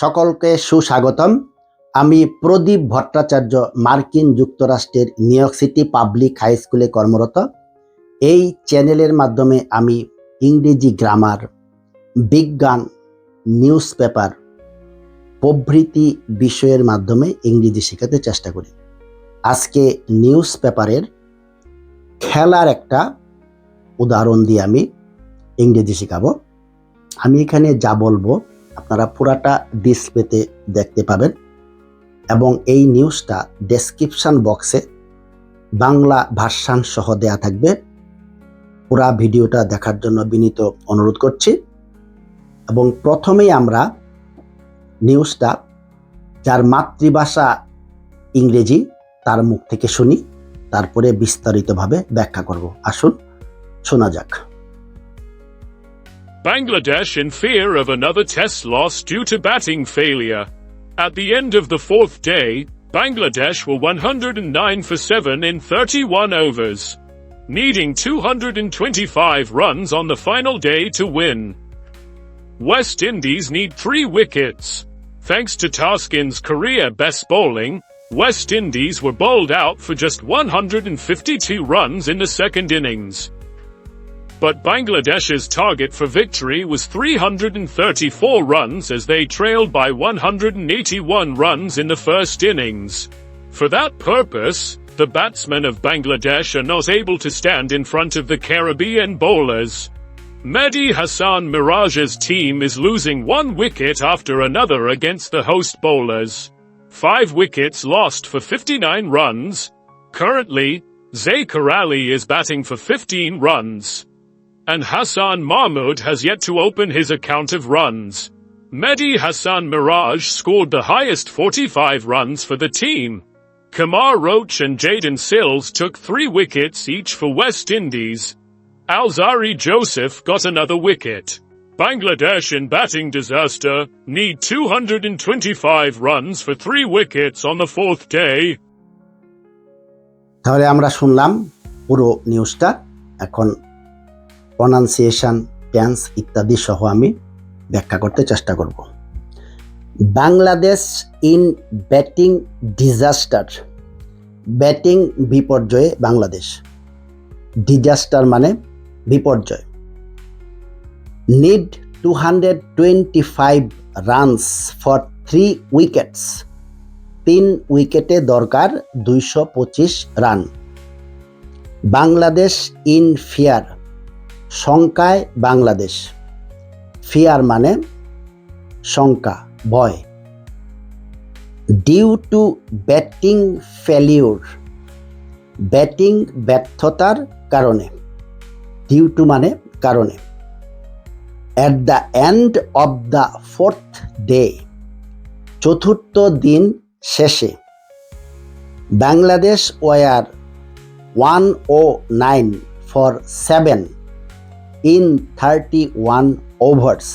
সকলকে সুস্বাগতম। আমি প্রদীপ ভট্টাচার্য, মার্কিন যুক্তরাষ্ট্রের নিউইয়র্ক সিটি পাবলিক হাই স্কুলে কর্মরত। এই চ্যানেলের মাধ্যমে আমি ইংরেজি গ্রামার, বিজ্ঞান, নিউজ পেপার প্রভৃতি বিষয়ের মাধ্যমে ইংরেজি শেখাতে চেষ্টা করি। আজকে নিউজ পেপারের খেলার একটা উদাহরণ দিয়ে আমি ইংরেজি শেখাবো। আমি এখানে যা বলব আপনারা পুরাটা ডিসপ্লেতে দেখতে পাবেন। এবং এই নিউজটা ডেসক্রিপশন বক্সে বাংলা ভার্সান সহ দেয়া থাকবে। পুরা ভিডিওটা দেখার জন্য বিনীত অনুরোধ করছি। এবং প্রথমেই আমরা নিউজটা যার মাতৃভাষা ইংরেজি, তার মুখ থেকে শুনি, তারপরে বিস্তারিতভাবে ব্যাখ্যা করব। আসুন, শোনা যাক। Bangladesh in fear of another test loss due to batting failure. At the end of the fourth day, Bangladesh were 109 for 7 in 31 overs, needing 225 runs on the final day to win. West Indies need three wickets. Thanks to Taskin's career best bowling, West Indies were bowled out for just 152 runs in the second innings. But Bangladesh's target for victory was 334 runs as they trailed by 181 runs in the first innings. For that purpose, the batsmen of Bangladesh are not able to stand in front of the Caribbean bowlers. Mehdi Hassan Miraj's team is losing one wicket after another against the host bowlers. Five wickets lost for 59 runs. Currently, Ali is batting for 15 runs and Hassan Mahmoud has yet to open his account of runs. Mehdi Hassan Miraj scored the highest 45 runs for the team. Kamar Roach and Jaden Sills took three wickets each for West Indies. Alzari Joseph got another wicket. Bangladesh in batting disaster need 225 runs for three wickets on the fourth day. তাহলে আমরা শুনলাম পুরো নিউজটা এখন pronunciation tense ইত্যাদি সহ আমি ব্যাখ্যা করতে চেষ্টা করব। Bangladesh in batting disaster batting বিপর্যয়ে বাংলাদেশ। ডিজাস্টার মানে বিপর্যয়। Need two hundred twenty five runs for three wickets তিন উইকেটে দরকার দুইশো পঁচিশ রান বাংলাদেশ ইন ফিয়ার শঙ্কায় বাংলাদেশ। ফিয়ার মানে শঙ্কা, ভয়। Due to batting failure batting ব্যর্থতার কারণে। ডিউ টু মানে কারণে। At the end of the fourth day চতুর্থ দিন শেষে, Bangladesh were one o nine for seven in thirty one overs.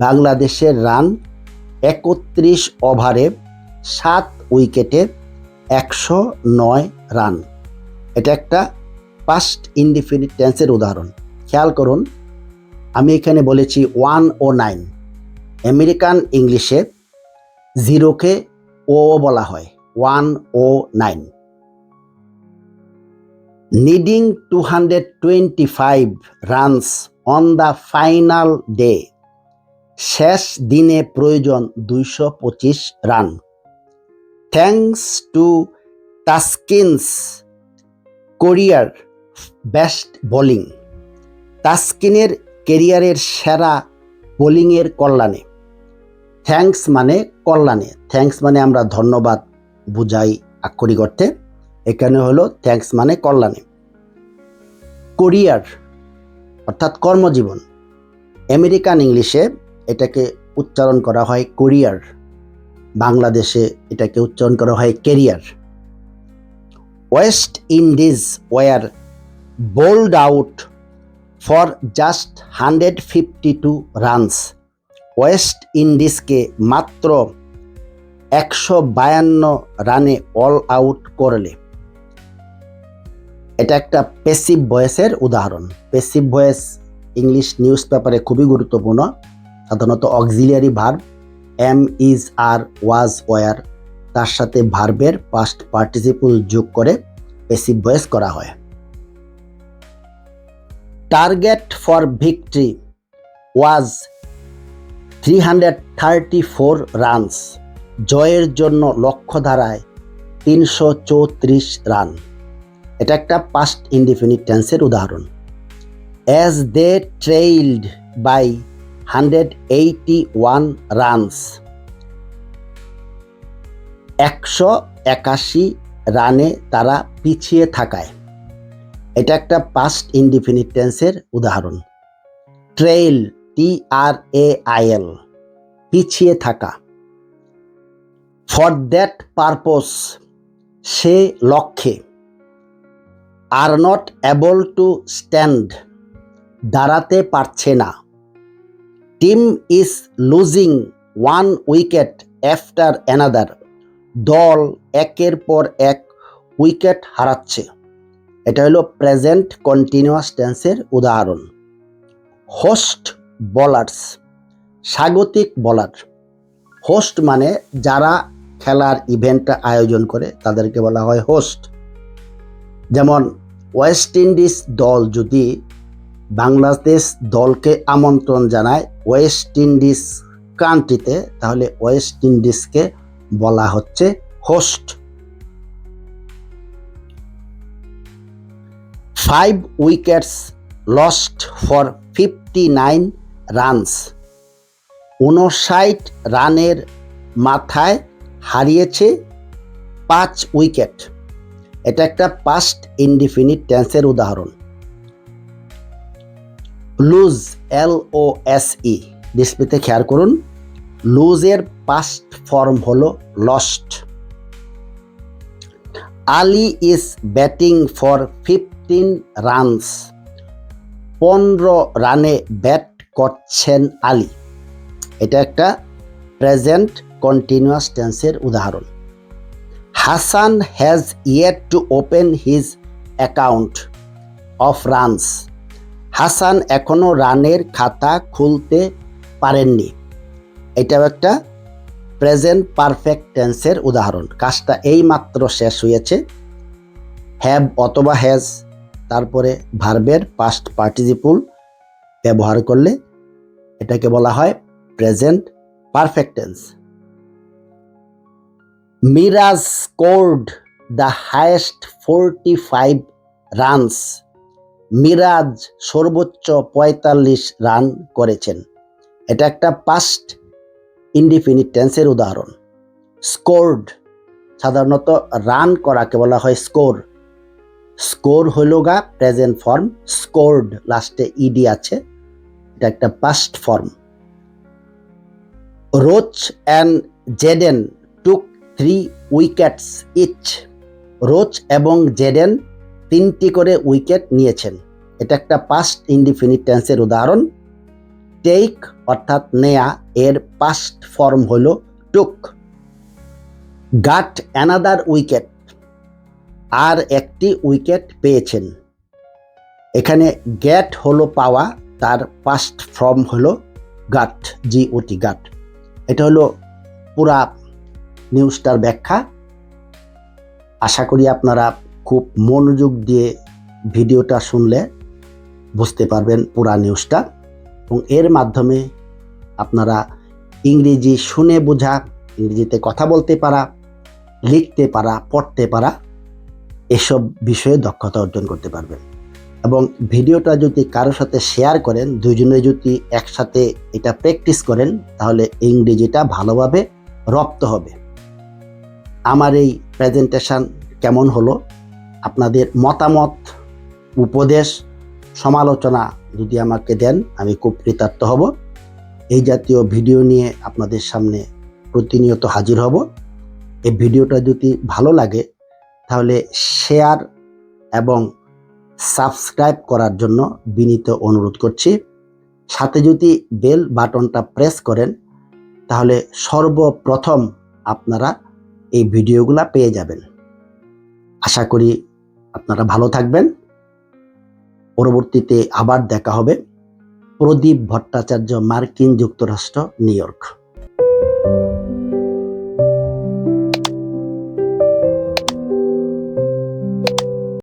বাংলাদেশের রান একত্রিশ ওভারে সাত উইকেটে একশো নয় রান। এটা একটা পাস্ট ইনডিফিনিট টেন্সের উদাহরণ। খেয়াল করুন, আমি এখানে বলেছি ওয়ান ও নাইন। আমেরিকান ইংলিশে জিরোকে ও বলা হয়, one o nine. Needing two runs on the final day শেষ দিনে প্রয়োজন দুইশো পঁচিশ রান থ্যাংকস টু তাস্কিন্স কোরিয়ার বেস্ট বোলিং তাস্কিনের কেরিয়ারের সেরা বোলিংয়ের কল্যাণে। থ্যাঙ্কস মানে কল্যাণে। থ্যাঙ্কস মানে আমরা ধন্যবাদ বুঝাই আক্ষরিক অর্থে। এখানে হলো থ্যাঙ্কস মানে কল্যাণে। কোরিয়ার অর্থাৎ কর্মজীবন আমেরিকান ইংলিশে এটাকে উচ্চারণ করা হয় কোরিয়ার বাংলাদেশে এটাকে উচ্চারণ করা হয় career West Indies were bowled out for just hundred fifty two runs West ইন্ডিজকে মাত্র একশো বায়ান্ন রানে অল আউট করলে। এটা একটা পেসিভ ভয়েসের উদাহরণ। পেসিভ ভয়েস ইংলিশ নিউজ পেপারে খুবই গুরুত্বপূর্ণ। সাধারণত auxiliary verb am is are was were তার সাথে ভার্বের পাস্ট পার্টিসিপল যোগ করে পেসিভ ভয়েস করা হয়। Target for victory was three hundred thirty four runs জয়ের জন্য লক্ষ্য ধারায় তিনশো চৌত্রিশ রান এটা একটা পাস্ট ইনডিফিনিট টেন্সের উদাহরণ। As they trailed by hundred eighty one runs একশো একাশি রানে তারা পিছিয়ে থাকায়। এটা একটা পাস্ট ইনডিফিনিট টেন্সের উদাহরণ। Trail T R A I L পিছিয়ে থাকা। ফর দ্যাট পারপোস সে লক্ষ্যে are not able to stand, দাঁড়াতে পারছে না। Team is losing one wicket after another. দল একের পর এক উইকেট হারাচ্ছে। এটা হলো প্রেজেন্ট কন্টিনিউয়াস টেন্সের উদাহরণ। হোস্ট বলার্স, স্বাগতিক বলার। হোস্ট মানে যারা খেলার ইভেন্টটা আয়োজন করে, তাদেরকে বলা হয় হোস্ট। যেমন ওয়েস্ট ইন্ডিজ দল যদি বাংলাদেশ দলকে আমন্ত্রণ জানায় ওয়েস্ট ইন্ডিজ কান্ট্রিতে, তাহলে ওয়েস্ট ইন্ডিজকে বলা হচ্ছে host. Five wickets lost for fifty nine runs. উনষাট রানের মাথায় হারিয়েছে পাঁচ উইকেট। এটা একটা পাস্ট ইনডিফিনিট টেন্সের উদাহরণ। লুজ এল ও এস ই ডিসপ্লেতে খেয়াল করুন। লুজের পাস্ট ফর্ম হলো lost Ali is batting for fifteen runs পনেরো রানে ব্যাট করছেন আলি। এটা একটা প্রেজেন্ট কন্টিনিউয়াস টেন্সের উদাহরণ। Hasan has yet to open his account of runs Hasan এখনও রানের খাতা খুলতে পারেননি। এটাও একটা প্রেজেন্ট পারফেক্ট টেন্সের উদাহরণ। কাজটা এই মাত্র শেষ হয়েছে। হ্যাভ অথবা হ্যাজ তারপরে ভার্বের পাস্ট পার্টিসিপুল ব্যবহার করলে এটাকে বলা হয় present perfect tense Miraz scored the highest forty five runs Miraz সর্বোচ্চ পঁয়তাল্লিশ রান করেছেন। এটা একটা পাস্ট ইনডিফিনিট টেন্সের উদাহরণ। স্কোর্ড সাধারণত রান করাকে বলা হয় স্কোর স্কোর হইল গা প্রেজেন্ট ফর্ম স্কোর্ড লাস্টে ইডি আছে। এটা একটা past form Roach and Jayden three wickets each. Roach এবং জেডেন তিনটি করে উইকেট নিয়েছেন। এটা একটা পাস্ট ইনডিফিনিট টেন্সের উদাহরণ। টেক অর্থাৎ নেয়া এর পাস্ট ফর্ম হল টুক। গাট অ্যানাদার উইকেট। আর একটি উইকেট পেয়েছেন। এখানে গ্যাট হলো পাওয়া, তার পাস্ট ফর্ম হলো গাট জি ওটি গাট। এটা হলো পুরা নিউজটার ব্যাখ্যা। আশা করি আপনারা খুব মনোযোগ দিয়ে ভিডিওটা শুনলে বুঝতে পারবেন পুরা নিউজটা। এবং এর মাধ্যমে আপনারা ইংরেজি শুনে বোঝা, ইংরেজিতে কথা বলতে পারা, লিখতে পারা, পড়তে পারা, এসব বিষয়ে দক্ষতা অর্জন করতে পারবেন। এবং ভিডিওটা যদি কারোর সাথে শেয়ার করেন, দুজনে যদি একসাথে এটা প্র্যাকটিস করেন, তাহলে ইংরেজিটা ভালোভাবে রপ্ত হবে। আমার এই প্রেজেন্টেশন কেমন হলো? আপনাদের মতামত, উপদেশ, সমালোচনা যদি আমাকে দেন, আমি খুব কৃতার্থ হব। এই জাতীয় ভিডিও নিয়ে আপনাদের সামনে প্রতিনিয়ত হাজির হব। এই ভিডিওটা যদি ভালো লাগে, তাহলে শেয়ার এবং সাবস্ক্রাইব করার জন্য বিনীত অনুরোধ করছি। সাথে যদি বেল বাটনটা প্রেস করেন, তাহলে সর্বপ্রথম আপনারা এই ভিডিওগুলো পেয়ে যাবেন। আশা করি আপনারা ভালো থাকবেন। পরবর্তীতে আবার দেখা হবে। প্রদীপ ভট্টাচার্য মার্কিন যুক্তরাষ্ট্র, নিউ ইয়র্ক।